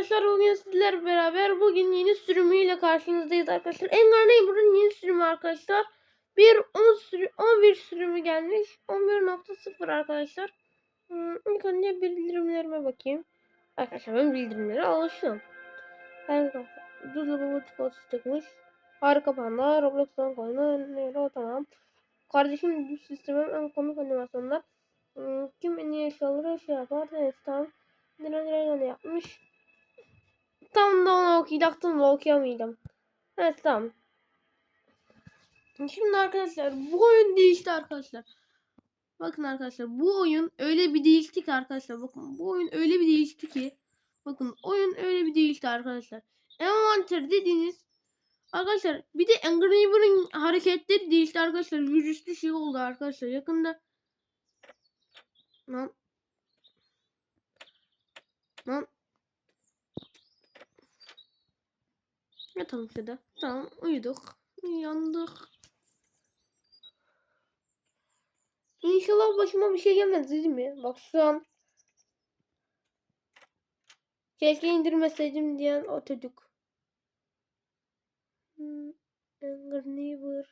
arkadaşlar bugün sizler beraber bugün yeni sürümüyle karşınızdayız arkadaşlar. Engar Neighbor'ın yeni sürümü arkadaşlar. Bir 10 sürü, 11 sürümü gelmiş. 11.0 arkadaşlar. Hmm, ilk önce bildirimlerime bakayım. Arkadaşlar ben bildirimlere alışıyorum. Harika. Düzle baba çikolatası çıkmış. Harika panda. Roblox'tan koyma. Nero tamam. Kardeşim bu sistemin en komik animasyonlar. Hmm, kim en iyi eşyaları şey yapar? Evet tamam. Diren yapmış. Tam da onu okuyacaktım da okuyamayacağım. Evet tamam. Şimdi arkadaşlar bu oyun değişti arkadaşlar. Bakın arkadaşlar bu oyun öyle bir değişti ki arkadaşlar. Bakın bu oyun öyle bir değişti ki. Bakın oyun öyle bir değişti arkadaşlar. Envanter dediğiniz Arkadaşlar bir de Engraver'ın hareketleri değişti arkadaşlar. Yüzüstü şey oldu arkadaşlar. Yakında Lan Lan Yatalım şurada. Tamam uyuduk. Yandık. İnşallah başıma bir şey gelmez değil mi? Bak şu an Keşke indirmeseydim diyen o çocuk. Hmm, Anger Neighbor.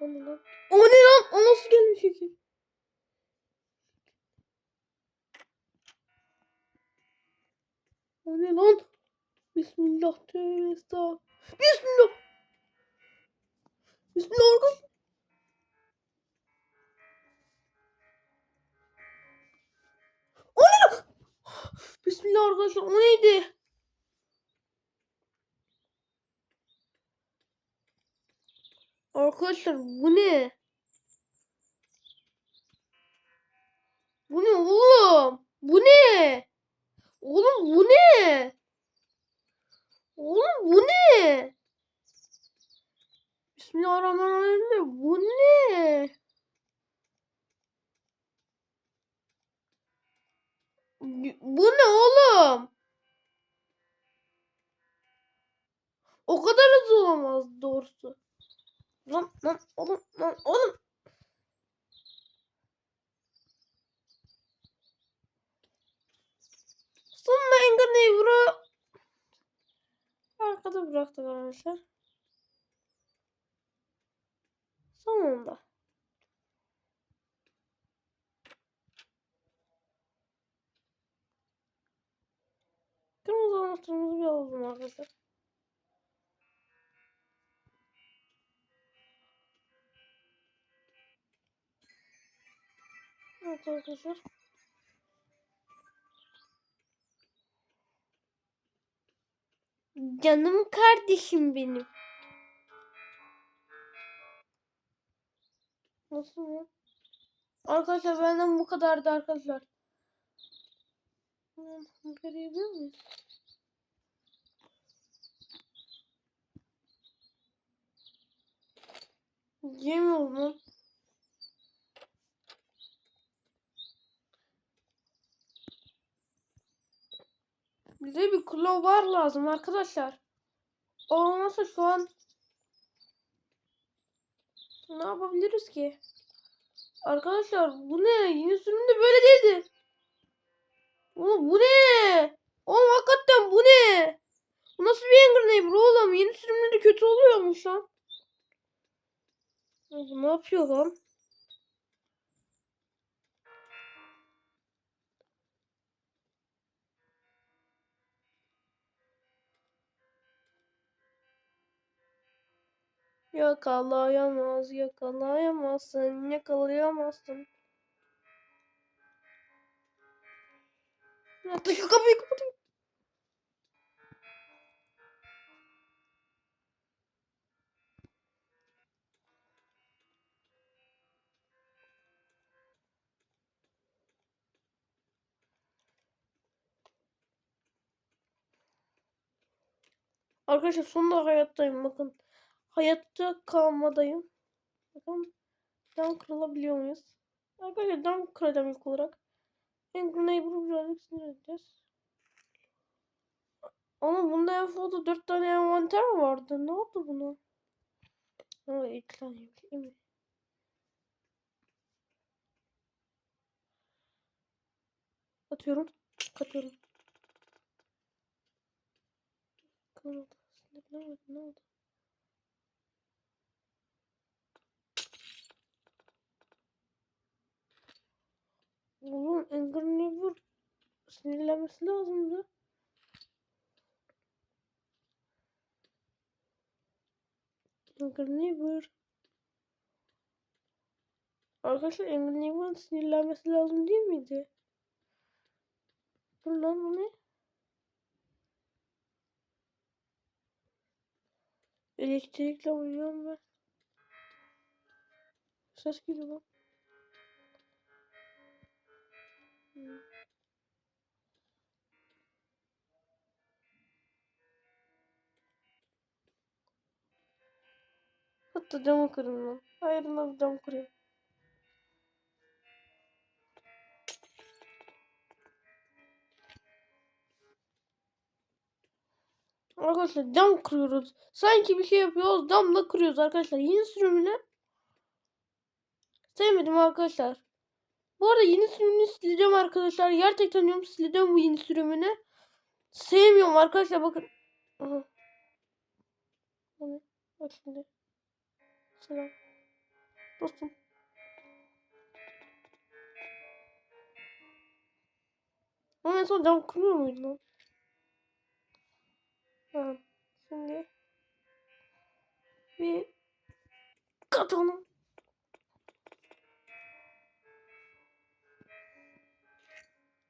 O ne lan? O ne lan? O nasıl gelmiş ki? O ne lan? Bismillah tövbe. Bismillah. Bismillah arkadaşlar. O ne? Bismillah arkadaşlar o neydi? Arkadaşlar bu ne? Bu ne oğlum? Bu ne? Oğlum bu ne? Oğlum bu ne? Bismillahirrahmanirrahim. Bu ne? Bu ne oğlum? O kadar hızlı olamaz doğrusu. Lan lan oğlum lan oğlum. Sonunda Anger Neighbor'ı arkada bıraktık arkadaşlar. Sonunda. Kırmızı anahtarımızı bir alalım arkadaşlar. Evet arkadaşlar. Canım kardeşim benim. Nasıl ya? Arkadaşlar benden bu kadardı arkadaşlar. Hamburger yiyebiliyor muyuz? Yemiyorum Bize bir var lazım arkadaşlar. Olmazsa şu an ne yapabiliriz ki? Arkadaşlar bu ne? Yeni sürümde böyle değildi. Oğlum bu ne? Oğlum hakikaten bu ne? Bu nasıl bir Anger Neighbor oğlum? Yeni sürümleri kötü oluyormuş lan. Ne yapıyor lan? Yakalayamaz, yakalayamazsın, yakalayamazsın. Hatta şu kapıyı kapatayım. Arkadaşlar sonunda hayattayım bakın. Hayatta kalmadayım. Bakın cam kırılabiliyor muyuz? Arkadaşlar cam kıracağım ilk olarak. Angry Neighbor'ı birazcık sinir edeceğiz. Ama bunda en fazla 4 tane envanter vardı. Ne oldu buna? Ha ekran yok. Değil mi? Katıyorum. Katıyorum. Ne oldu? Sinirlenmedim, Ne oldu? Oğlum Anger Never sinirlenmesi lazımdı. Anger Never. Arkadaşlar Anger Never'ın sinirlenmesi lazım değil miydi? Dur lan bu ne? Elektrikle oynuyorum ben. Ses geliyor lan. Hatta camı kırın lan. Hayır lan cam kırayım. Arkadaşlar cam kırıyoruz. Sanki bir şey yapıyoruz camla kırıyoruz arkadaşlar. Yeni sürümünü sevmedim arkadaşlar. Bu arada yeni sürümünü sileceğim arkadaşlar. Gerçekten diyorum sileceğim bu yeni sürümünü. Sevmiyorum arkadaşlar bakın. Aha. Bak şimdi. Selam. Dostum. Ama en son cam kırıyor muydu lan? Ha. Şimdi bir katana.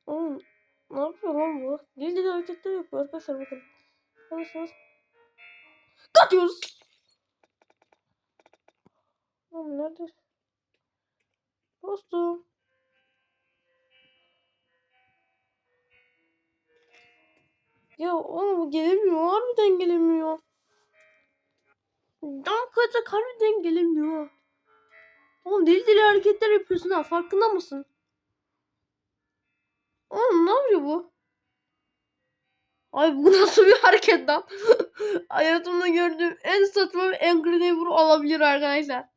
Oğlum ne yapıyor lan bu? Deli deli hareketler yapıyor arkadaşlar bakın. Alırsanız katıyoruz. Oğlum nerede? Dostum. Ya oğlum gelemiyor. Harbiden gelemiyor. Tam kaçak harbiden gelemiyor. Oğlum deli deli hareketler yapıyorsun ha. Farkında mısın? Oğlum ne yapıyor bu? Ay bu nasıl bir hareket lan? Hayatımda gördüğüm en saçma ve Angry Neighbor olabilir arkadaşlar.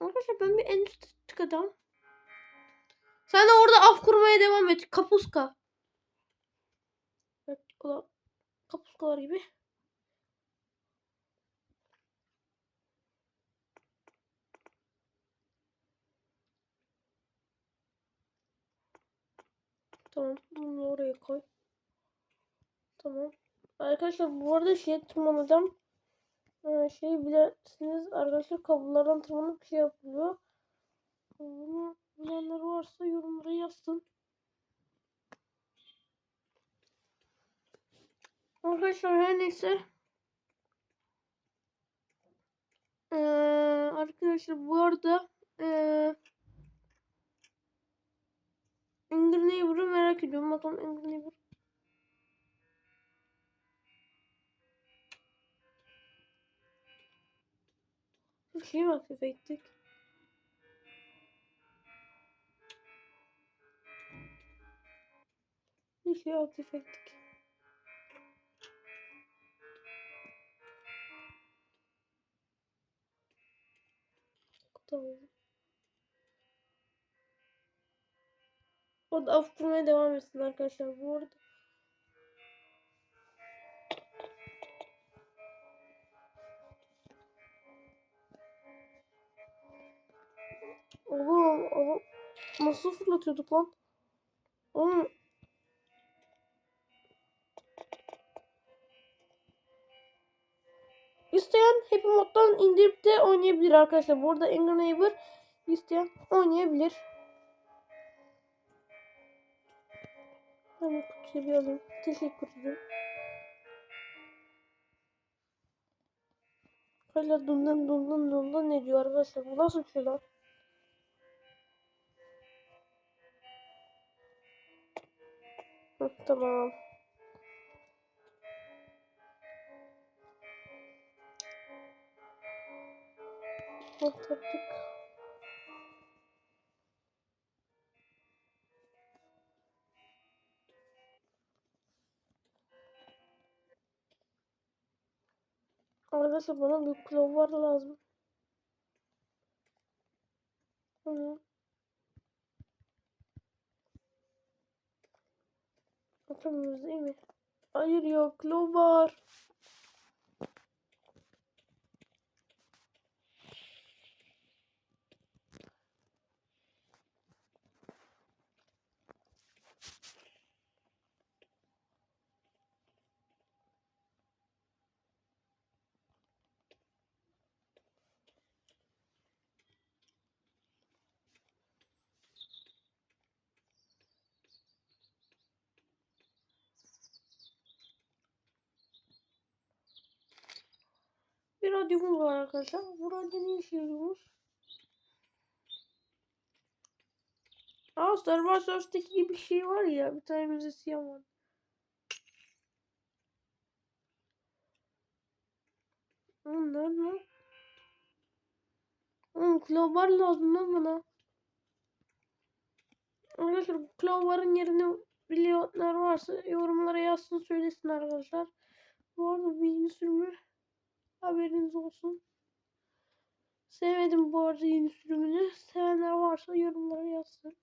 Arkadaşlar ben bir en üstte çıkacağım. Sen de orada af kurmaya devam et. Kapuska. Evet, kapuskalar gibi. Tamam. Bunu oraya koy. Tamam. Arkadaşlar bu arada şey tırmanacağım. Ee, şey bilirsiniz arkadaşlar kablolardan tırmanıp şey yapılıyor. Bunu bilenler varsa yorumlara yazsın. Arkadaşlar her neyse. Ee, arkadaşlar bu arada ee, Angry Neighbor'ı merak ediyorum. Bakalım Angry Neighbor. Şey mi aktif ettik? Şey aktif ettik. Tamam. O da af kurmaya devam etsin arkadaşlar bu arada. Oğlum, oğlum nasıl fırlatıyorduk lan? Oğlum İsteyen Happy Mod'dan indirip de oynayabilir arkadaşlar. Burada Angry Neighbor isteyen oynayabilir. Ben kutuyu bir alayım. Teşekkür ederim. Hala dundun dundun dundun ne diyor arkadaşlar? Bu nasıl bir şey lan? Hı, tamam. Hı, Arkadaşlar bana bir clover lazım. Hı. Atamıyoruz değil mi? Hayır ya clover. Bir radyomuz var arkadaşlar. Bu radyo ne işe yarıyormuş? Aa Star Wars Earth'teki gibi bir şey var ya. Bir tane müzisyen var. Onlar mı? Oğlum Clover lazım lan bana. Arkadaşlar Clover'ın yerini bilenler varsa yorumlara yazsın söylesin arkadaşlar. Bu arada bir yeni sürümü haberiniz olsun. Sevmedim bu arada yeni sürümünü. Sevenler varsa yorumlara yazsın.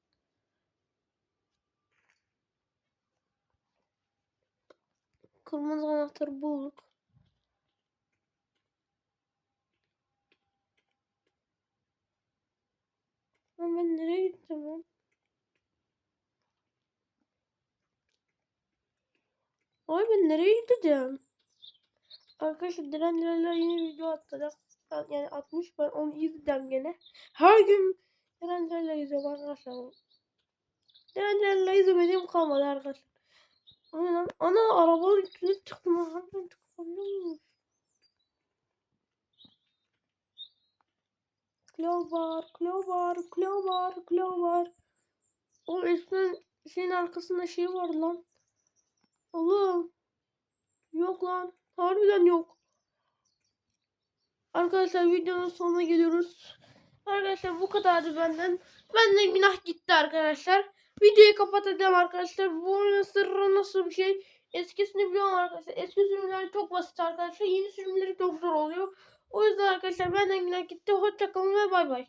Kırmızı anahtarı bulduk. Ama ben nereye gittim lan? Ay ben nereye gideceğim? Arkadaşlar Diren Direnler yeni video attı. Yani atmış ben onu izleyeceğim gene. Her gün Diren Direnler izliyorum arkadaşlar. Diren Direnler izlemediğim kalmadı arkadaşlar. Ana, ana arabanın üstüne çıktım. Harbiden çıkabiliyor muyum? Clover, Clover, Clover, Clover. O üstün şeyin arkasında şey var lan. Oğlum. Yok lan. Harbiden yok. Arkadaşlar videonun sonuna geliyoruz. Arkadaşlar bu kadardı benden. Benden günah gitti arkadaşlar. Videoyu kapatacağım arkadaşlar. Bu oyunun sırrı nasıl bir şey? Eskisini biliyorum arkadaşlar. Eski sürümler çok basit arkadaşlar. Yeni sürümleri çok zor oluyor. O yüzden arkadaşlar benden günah gitti. Hoşçakalın ve bay bay.